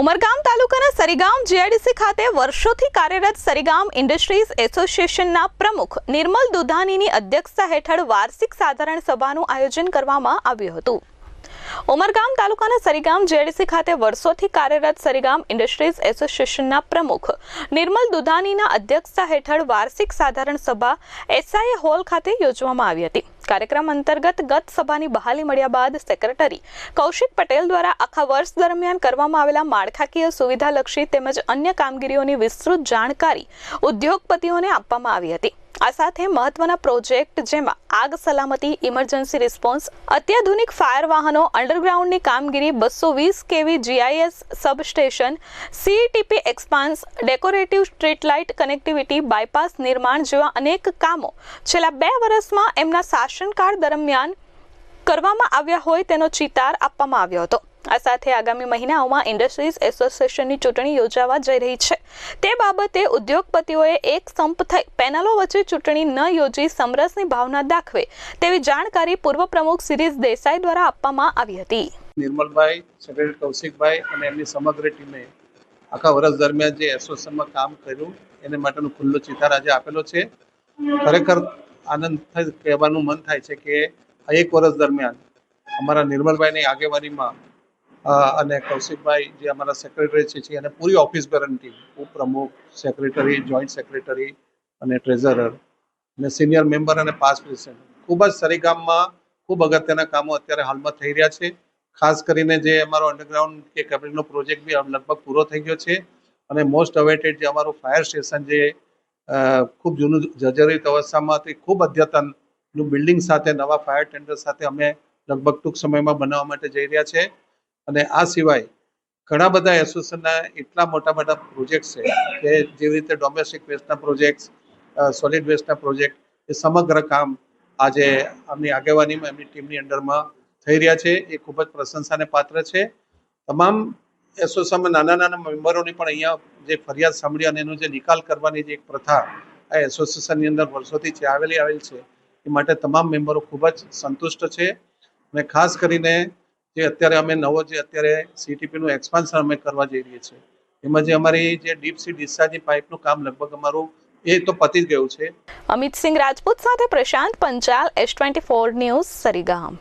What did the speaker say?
ઉમરગામ તાલુકાના સરીગામ જીઆઈડીસી ખાતે વર્ષોથી કાર્યરત સરીગામ ઇન્ડસ્ટ્રીઝ એસોસિએશનના પ્રમુખ નિર્મલ દુધાનીની અધ્યક્ષતા હેઠળ વાર્ષિક સાધારણ સભાનું આયોજન કરવામાં આવ્યું હતું. ઉમરગામ તાલુકાના સરીગામ જેડીસી ખાતે વર્ષોથી કાર્યરત સરીગામ ઇન્ડસ્ટ્રીઝ એસોસિએશનના પ્રમુખ નિર્મલ દુધાનીના અધ્યક્ષતા હેઠળ વાર્ષિક સાધારણ સભા એસઆઈએ હોલ ખાતે યોજવામાં આવી હતી. કાર્યક્રમ અંતર્ગત ગત સભાની બહાલી મળ્યા બાદ સેક્રેટરી કૌશિક પટેલ દ્વારા આખા વર્ષ દરમિયાન કરવામાં આવેલા માળખાકીય સુવિધાલક્ષી તેમજ અન્ય કામગીરીઓની વિસ્તૃત જાણકારી ઉદ્યોગપતિઓને આપવામાં આવી હતી. આ સાથે મહત્વના પ્રોજેક્ટ જેમાં આગ સલામતી ઇમરજન્સી રિસ્પોન્સ અત્યાધુનિક ફાયર વાહનો અંડરગ્રાઉન્ડની કામગીરી, બસો વીસ KV GIS substation CETP expanse decorative street light connectivity bypass નિર્માણ જેવા અનેક કામો છેલ્લા બે વર્ષમાં એમના શાસનકાળ દરમિયાન કરવામાં આવ્યા હોય તેનો ચિતાર આપવામાં આવ્યો હતો. આ સાથે આગામી મહિનાઓમાં ઇન્ડસ્ટ્રીઝ એસોસિએશનની ચૂંટણી યોજાવા જઈ રહી છે. તે બાબતે ઉદ્યોગપતિઓએ એક સંપ થઈ પેનલો વચ્ચે ચૂંટણી ન યોજી સમરસની ભાવના દાખવે તેવી જાણકારી પૂર્વ પ્રમુખ સિરીઝ દેસાઈ દ્વારા આપવામાં આવી હતી. નિર્મલભાઈ સેક્રેટરી કૌશિકભાઈ અને એમની સમગ્ર ટીમે આખા વર્ષ દરમિયાન જે એસોસિએશનમાં કામ કર્યું, એને માટેનો ખુલ્લો ચિતાર આજે આપેલો છે. ખરેખર આનંદ કહેવાનું મન થાય છે કે એક વર્ષ દરમિયાન અમારા નિર્મલભાઈની આગેવાનીમાં અને કૌશિકભાઈ જે અમારા સેક્રેટરી છે અને પૂરી ઓફિસ ગેરંટી ટીમ ઉપપ્રમુખ સેક્રેટરી જોઈન્ટ સેક્રેટરી અને ટ્રેઝરર અને સિનિયર મેમ્બર અને પાસ પ્રેસિડેન્ટ ખૂબ જ સરીગામમાં ખૂબ અગત્યના કામો અત્યારે હાલમાં થઈ રહ્યા છે. ખાસ કરીને જે અમારો અંડરગ્રાઉન્ડ કે કેબિનનો પ્રોજેક્ટ બી લગભગ પૂરો થઈ ગયો છે. અને મોસ્ટ અવેટેડ જે અમારું ફાયર સ્ટેશન જે ખૂબ જૂનું જર્જરિત અવસ્થામાં હતી ખૂબ અદ્યતનનું બિલ્ડિંગ સાથે, નવા ફાયર ટેન્ડર સાથે અમે લગભગ ટૂંક સમયમાં બનાવવા માટે જઈ રહ્યા છે. અને આ સિવાય ઘણા બધા એસોસિએશનના એટલા મોટા મોટા પ્રોજેક્ટ છે કે જેવી રીતે ડોમેસ્ટિક વેસ્ટના પ્રોજેક્ટ સોલિડ વેસ્ટના પ્રોજેક્ટ, એ સમગ્ર કામ આજે આમની આગેવાનીમાં, એમની ટીમની અંડરમાં થઈ રહ્યા છે. એ ખૂબ જ પ્રશંસાને પાત્ર છે. તમામ એસોસિએશનમાં નાના નાના મેમ્બરોની પણ અહીંયા જે ફરિયાદ સાંભળી અને એનો જે નિકાલ કરવાની જે એક પ્રથા આ એસોસિએશનની અંદર વર્ષોથી ચાવેલી આવેલી છે, એ માટે તમામ મેમ્બરો ખૂબ જ સંતુષ્ટ છે. અને ખાસ કરીને જે અત્યારે અમે નવો જે અત્યારે સીટીપીનું એક્સપાન્શન અમે કરવા જઈ રહ્યા છીએ. એમાં જે અમારી જે ડીપ સી ડિસ્ચાર્જની પાઇપનું કામ લગભગ અમારું એ તો પતી જ ગયું છે. અમિત સિંહ રાજપૂત સાથે Prashant Panchal S twenty four news, Sarigam.